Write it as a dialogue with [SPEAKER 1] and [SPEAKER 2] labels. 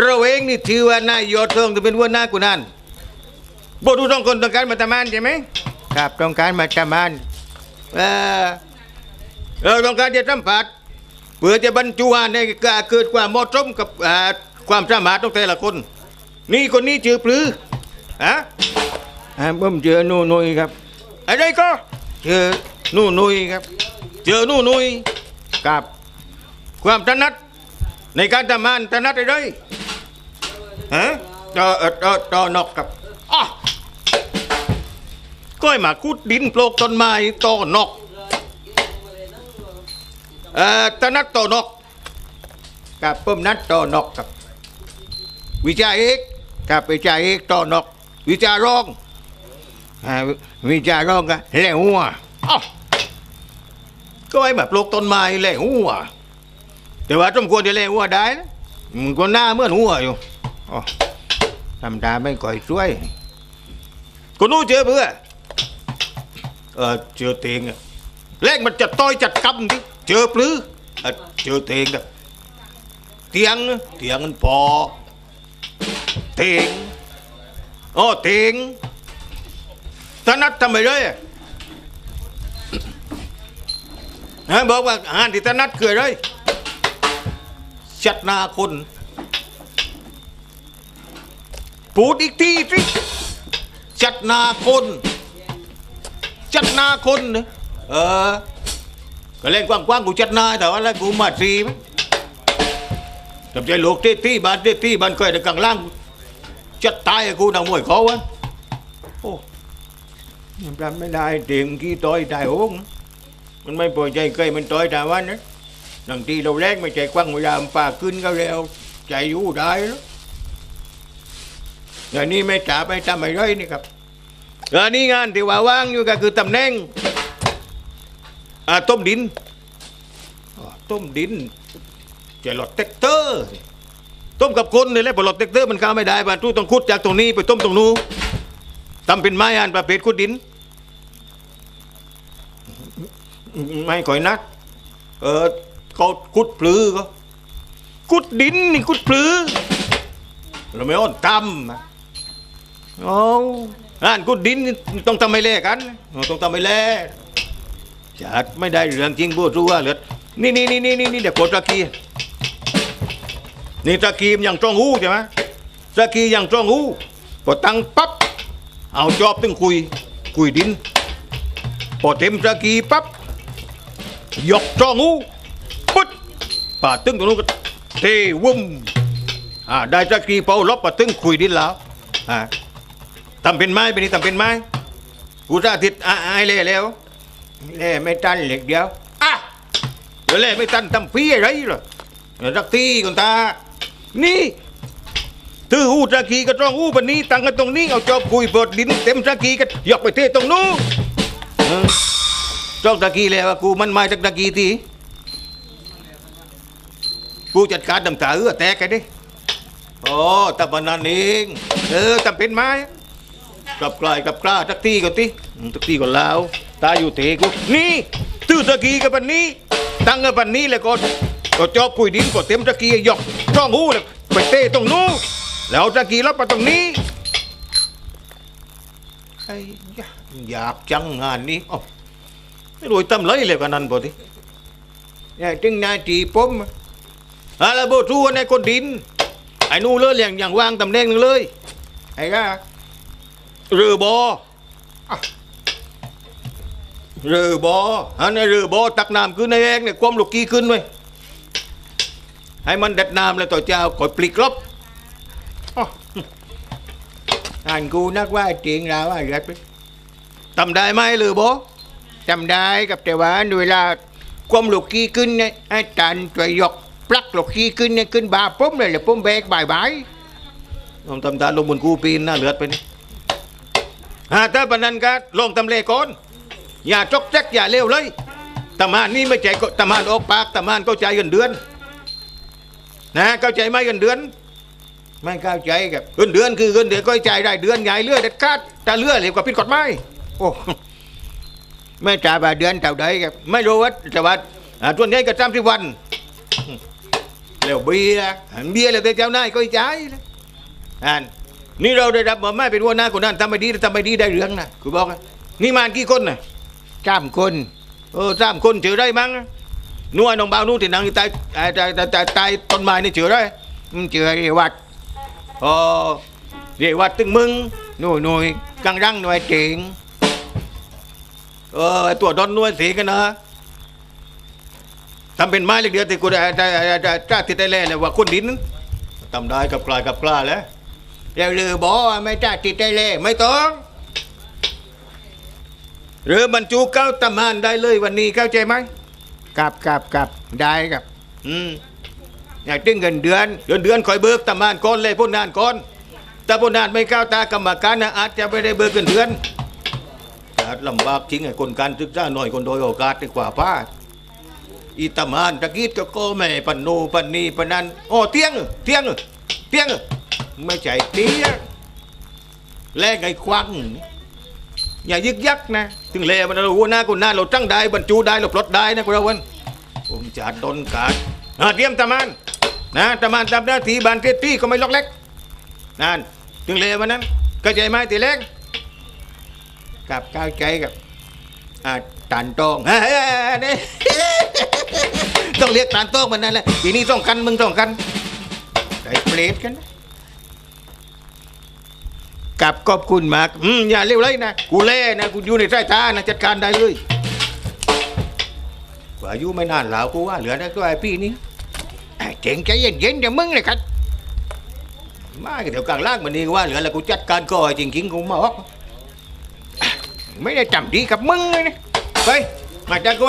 [SPEAKER 1] เราเองนี่ถือว่านายยอดเทิงจะเป็นหัวหน้ากูนั่นบทุกต้องคนต้องการมาทำงานใช่ไหมครับต้องการมาทำงานเออเราต้องการจะสัมผัสเพื่อจะบรรจุในการเกิดความเหมาะสมกับอ่าความสามารถของแต่ละคน นี่คนนี้ชื่อปลือฮะอ่าผมเจอหนูนุยครับอะไรก็เจอหนูนุยครับ เจอหนูนุยกับ ความถนัด ในการทำงานถนัดอะไรฮะต่อเอ่อต่อต่อนอกครับอะก้อยมาคุดดินปลูกต้นไม้ต่อนอกเอ่อถนัดต่อนอกกับเพิ่มนัดต่อนอกครับวิชาเอกกับวิชาเอกต่อนอก วิชารองวิชารองก็แหล่หัวอ้าวก็ให้แบบปลูกต้นไม้แหล่หัว แต่ว่าสมควรจะเล่นหัวได้นะมันก็หน้าเหมื่อนหัวอยู่อ๋อทำตาไม่ก่อยช่วยก็นู้เจอเพื่อเออเจอเตียงอะแรกมันจะต้อยจัดกำดิเจอปลื้อเออเจอเตียงอะเตียงเตียงมันพอเตียงอ๋อเตียงถนัดทำไมเลยอะบอกว่าอาหารที่ถนัดคืออะไร ชัดหนาคน พูดอีกทีสิชัดหนาคนชัดหนาคนเออก็เล่นกว้างๆกูชัดหนาแต่ว่าอะไรกูมาสีไหมทำใจโลกเต้ที่บ้านเต้ที่บ้านเคยในกลางล่างชัดตายกูนางมวยเขาวะโอ้ยังจำไม่ได้เตียงกี้ต่อยตายโอ้งมันไม่พอใจเคยมันต่อยแต่วันนะ บางทีเราแรกไม่ใจกว้างเวลามป่าขึ้นก็เร็วใจอยู่ได้แล้วอย่างนี้ไม่จ่าไปทำอะไรนี่ครับอันนี้งานที่ว่าว่างอยู่ก็คือตำแหน่งอ่าต้มดินต้มดินจะหลอดเต็กเตอร์ต้มกับคนนี่แหละพอหลอดเต็กเตอร์มันเข้าไม่ได้บรรทุกต้องขุดจากตรงนี้ไปต้มตรงนู้นทำเป็นไม้อันประเภทขุดดิน ไม่ค่อยนัก เออ เขาขุดปลือก็ขุดดินนี่ขุดปลือเราไม่อ้อนตำนะโอ้อ่านขุดดินนี่ต้องทำให้แลกัน ต้องทำให้แลจัดไม่ได้เรื่องจริงพูดรู้ว่าเหลือนี่นี่นี่นี่นี่นี่เดี๋ยวกดตะกี้นี่ตะกี้มันอย่างจ้องหูใช่ไหมตะกี้อย่างจ้องหูพอตั้งปั๊บเอาจอบตึงคุยคุยดินพอเต็มตะกี้ปั๊บยกจองูปุ๊ด ป่าตึงตรงนู้นก็เทวุ้มอ่าได้จักรีเป่าลบป่าตึงคุยดินแล้วอ่าทำเป็นไม้ไปนี่ทำเป็นไม้กูสาธิตอ่าไอ้เล่แล้วเล่ไม่ตันเหล็กเดียวอะเดี๋ยวเล่ไม่ตันทำพี่อะไรหรอรักที่ก่อนตา นี่ถือหูตะกีก็ต้องหูปนนี้ตังกันตรงนี้เอาจอบคุยเปิดดินเต็มตะกีก็ยกไปเทตรงนู้นเออจ้องตะกี้แล้วกูมันมาจากตะกี้ที กูจัดการดำตาเอื้อแตกกันดิโอ้ตะบันนันเองเออจำเป็นไหมกลับกลายกลับกล้าตักทีก็ติอืมตักทีก็ลาวตาอยู่เทกูนี่ตื้อตะกี้กับปันนี้ ตั้งกับปันนี้แล้วก็ก็จอบคุยดินก็เต็มตะกี้หยอกจ้องหูแล้วไปเตะตรงนู้นแล้วตะกี้รับมาตรงนี้ไอ้ยะอยากจังงานนี้อ้าวไม่รู้ทำไรเลยกันนั้นพอดีเนี่ยจึงนายตีผม อะไรโบทูในคนดิน ไอ้นู่นเลยอย่างอย่างวางตำแหน่งหนึ่งเลย ไอ้ก็เรือบอเรือบออันนี้เรือบอตักน้ำขึ้นในเองเนี่ยความลูกกี้ขึ้นไว้ให้มันเด็ดน้ำแล้วต่อเจ้าคอยปลีกลบอ้าวอ่านกูนักว่าจริงแล้วว่าเด็ดไปทำได้ไหมเรือบอจำได้กับแต่ว่าเวลาความลูกขี้ขึ้นเนี่ยอาจารย์ช่วยก ปลักหลูกขี้ขึ้นเนี่ยขึ้นบาปุ๊บเลยเลยปุ๊บแบกบายบายลองทำตาลงบนกูปีนหน้าเลือดไปนี่ฮะถ้าปนันก็ลองทำเลก่อนอย่าจกแจ๊กอย่าเร็วเลยตำมานนี่ไม่ใจก็ตำมานออกปากตำมานเข้าใจเงินเดือน นะเข้าใจไหมเงินเดือน ไม่เข้าใจกับเงินเดือนคือเงินเดือนก็ใจได้เดือนใหญ่เลื่อยเด็ดขาดแต่เลื่อยเร็วกว่าผิดกฎหมายโอ้ไม่จ่ายบาเดือนเท่าใดครับไม่รู้ว่าแต่ว่าอ่าตัวนี้ก็จำที่วัน แล้วเบียร์อันเบียร์แล้วแต่เจ้านายก็ใจายเลยอันนี่เราได้รับมาไม่เป็นหัวหน้าคนนั้นทำไม่ดีทำไม่ดีได้เรื่องนะกูบอกอะนี่มานกี่คนนะสามคนเออสามคนเจอได้มั้งนัวน้องบ่าวนู้นที่นั่งอยู่ใต้ใต้ใต้ใต้ใต้ใต้นไม้นี่เจอได้มันเจอเรวัดอ๋อเรวัดตึงมึงหน่วยหน่วยกังรังหน่วยเจ๋งเออตัวดอนหน่วยสีกันนะ ทำเป็นไม้เล็กเดียวแต่กูได้ได้ได้ได้ได้ติดได้แล้วว่าคนดินทำได้กับกลายกับกล้าแล้วแล้วลือบอกว่าไม่ได้ติดได้เลยไม่ต้องหรือบรรจุเข้าตำนานได้เลยวันนี้เข้าใจไหมกับกับกับได้ครับ อืมอยากได้เงินเดือนเดือนเดือนคอยเบิกตำนานก่อนเลยพ้นนานก่อนถ้าพ้นนานไม่เข้าวตากรรมการนะอาจจะไม่ได้เบิกเงินเดือนลำบากจริงไอ้คนการศึกษาหน่อยคนโดยโอกาสดีกว่าพลาด อีตามานตะกี้ก็โกแม่ปันโนปันนีปันนันโอ้เตียงเตียงเตียงไม่ใช่เตียงแลกไอ้ควังอย่ายึกยักนะ ถึงเลมันรู้หน้ากูหน้าเราตั้งได้บรรจุได้เราปลดได้นะกูเราวันผมจะดนการอ่าเตรียมตามานนะตามานทำหน้าที่บานเทตี้ก็ไม่ล็อกเล็กนั่นถึงเลมันนั้นเข้าใจไหมตีเล็กกับเข้าใจกับอ่า ตันโตองเฮ้ยต้องเรียกตันโตองมันนั่นแหละทีนี้ต้องกันมึงต้องกันไอ้เปรตกันกับขอบคุณมากอืมอย่าเร็วเลยนะกูเล่นะกูอยู่ในสายตานะจัดการได้เลยกว่าอายุไม่นานแล้วกูว่าเหลือได้ตัวไอ้พี่นี้ไอ้เจ๋งใจเย็นๆเดี๋ยวมึงเลยครับมาเดี๋ยวกลางล่างมันนี่กูว่าเหลือแล้วกูจัดการก่อยจริงๆกูมาออกไม่ได้จำดีกับมึงเลยนะ ไปมาจากกู